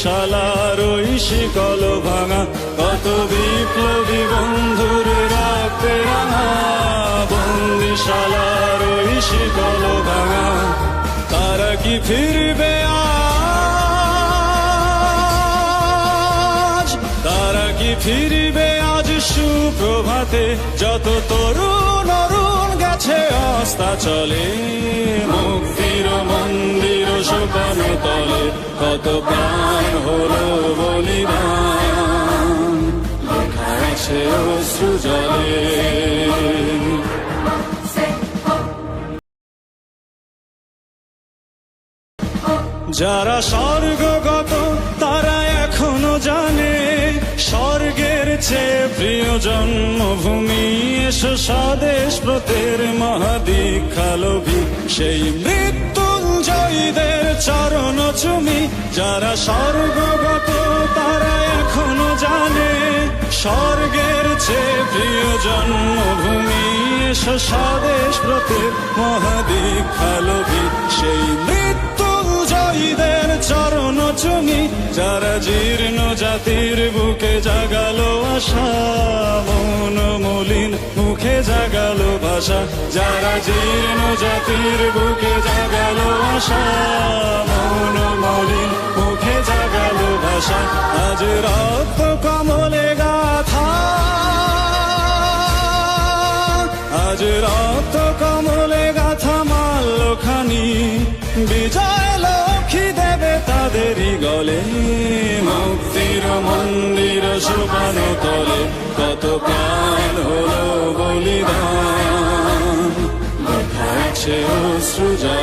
বন্দিশালার ওই শিকল ভাঙা, কত বিপ্লবী বন্ধুর রক্তে রাঙা। বন্দিশালার ওই শিকল ভাঙা, তারা কি ফিরবে আজ? তারা কি ফিরবে আজ সুপ্রভাতে? যত তরুণ অরুণ গেছে অস্তা চলে। মুক্তির মন্দির সোপান তলে, কত প্রাণ যারা স্বর্গগত তারা এখনও জানে স্বর্গের চেয়ে প্রিয় জন্মভূমি এসো স্বদেশ ব্রতের মহাদীক্ষালোভী। সেই মৃত্যুঞ্জয়ীদের চরণ চুমি, যারা স্বর্গগত, তারা এখনও জানে, স্বর্গের চেয়ে প্রিয় জন্মভূমি এসো স্বদেশ ব্রতের মহাদীক্ষালোভী সেই মৃত্যুঞ্জয়ীদের চরণ চুমি, যারা জীর্ণ জাতির বুকে জাগালো আশা, মন মলিন মুখে জাগালো ভাষা যারা জীর্ণ জাতির বুকে জাগালো আশা, মন মলিন মুখে জাগালো ভাষা, আজ রক্ত কমলে গাথা। আজ রক্ত কমলে গাথা মাল্যখানি, বিজয় লক্ষ্মী দেবে তাদেরই গলে। মুক্তির মন্দির শোভান তলে। Gerçeği usulca